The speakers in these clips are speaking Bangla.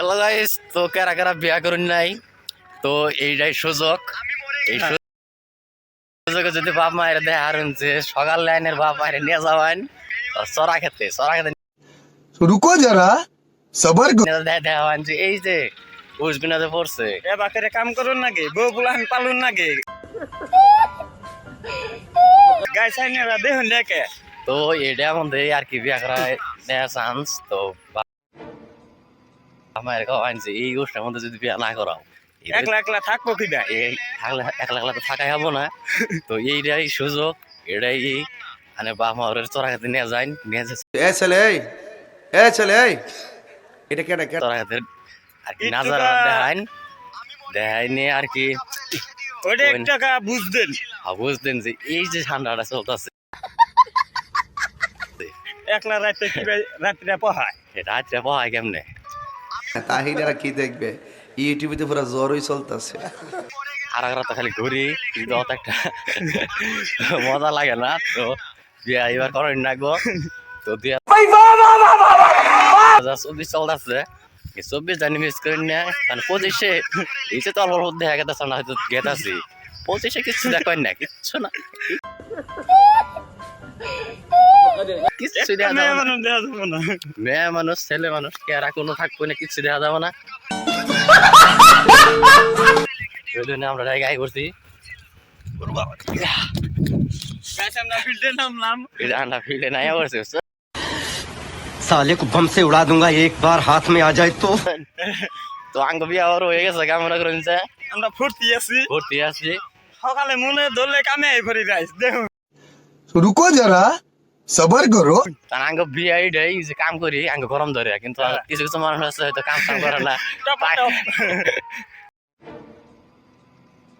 হ্যালো গাইস তো কারা কারা বিয়া করুন নাই তো এইটাই সুযোগ। এই সুযোগে যদি বাপ মায়ের দেয় আর যে সকাল লাইনের বাপ মায়ের নিয়ে যাবেন চড়া খেতে চড়া খেতে রুকো যারা সবার দেয় দেওয়ান যে এই যে উসবিনাতে পড়ছে। এ বাকেরে কাম করুন নাকি? বউ বুলান পালুন নাকি? গাই সাইনেরা দেখুন দেখে। তো এটা আমাদের আর কি বিয়া করা চান্স তো মায়ের খাওয়ান যে এই গোষ্ঠীর মধ্যে যদি বিয়া না করাও একলা একলা থাকব কি দেয় এই থাকলে একলা একলা তো থাকাই হব না। তো এইটাই সুযোগ এটাই মানে বাপ মা ওর চড়া খেতে নিয়ে যাই নিয়ে যাচ্ছে এ ছেলে এই এ ছেলে এই। এটা কেটা কেটা চড়া খেতে আর কি নাজারা দেখাইন দেখাই নিয়ে আর কি। ওইটা এক টাকা বুঝতেন আ, বুঝতেন যে এই যে ঠান্ডাটা চলতেছে। একলা রাতে কি রাত্রে পহায় রাত্রে পাওয়ায় কেমনে? তাহিনারা কি দেখবে? ইউটিউবে পুরো জ্বরই চলতেছে। আর রাতে খালি ঘুরি কিন্তু অত একটা মজা লাগে না, তো বিয়া এবার করেন না গো। তো দিয়া চব্বিশ চলতেছে। চব্বিশ জানি মিস করেন না মানে পঁচিশে যে তো অল্প দেখা গেছে না হয়তো গেতাছি। পঁচিশে কিচ্ছু দেখেন না কিচ্ছু না। কিচ্ছু দেখা মেয়ে যাবে না মানুষ দেওয়া যাবে না মেয়ে মানুষ ছেলে মানুষ কে আর কোনো থাকবো না কিচ্ছু দেখা যাবে না ওই জন্য আমরা জায়গায় করছি গাছ আমরা ফিল্ডে নামলাম এটা আন্ডা ফিল্ডে নাই করছে বুঝছো? साले को बम से उड़ा दूंगा एक बार हाथ में आ जाए तो তো আঙ্গ বিয়া ওর হয়ে গেছে কেমন করেন যে আমরা ফুর্তি আছি ভর্তি আছি সকালে মনে ধরলে কামে আই ভরি রাইস দেখুন रुको जरा সবার করো কারণ আঙ্গ বিআই ডাই যে কাম করি আঙ্গ গরম ধরে কিন্তু কিছু কিছু মানুষ আছে হয়তো কাম কাম করে না।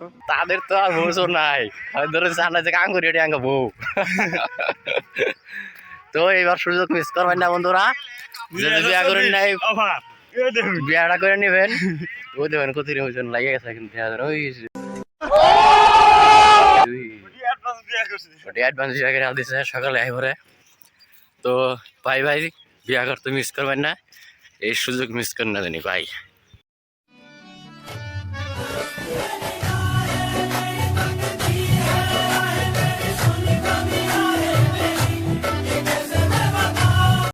তাদের তো আর বউ নাই। ধরে জানা যে কাম করি এটা আঙ্গ বউ। তো এবার সুযোগ মিস করবেন না বন্ধুরা। বিয়া করেন নাই বিয়াটা করে নেবেন। ও দেবেন কোথায় ওজন লাগে গেছে কিন্তু ওই অ্যাডভান্স বিয়া করে দিছে সকালে আই পরে তো ভাই ভাই, বিয়া করতে মিস করবেন না। এই সুযোগ মিস করেন না জানি, ভাই।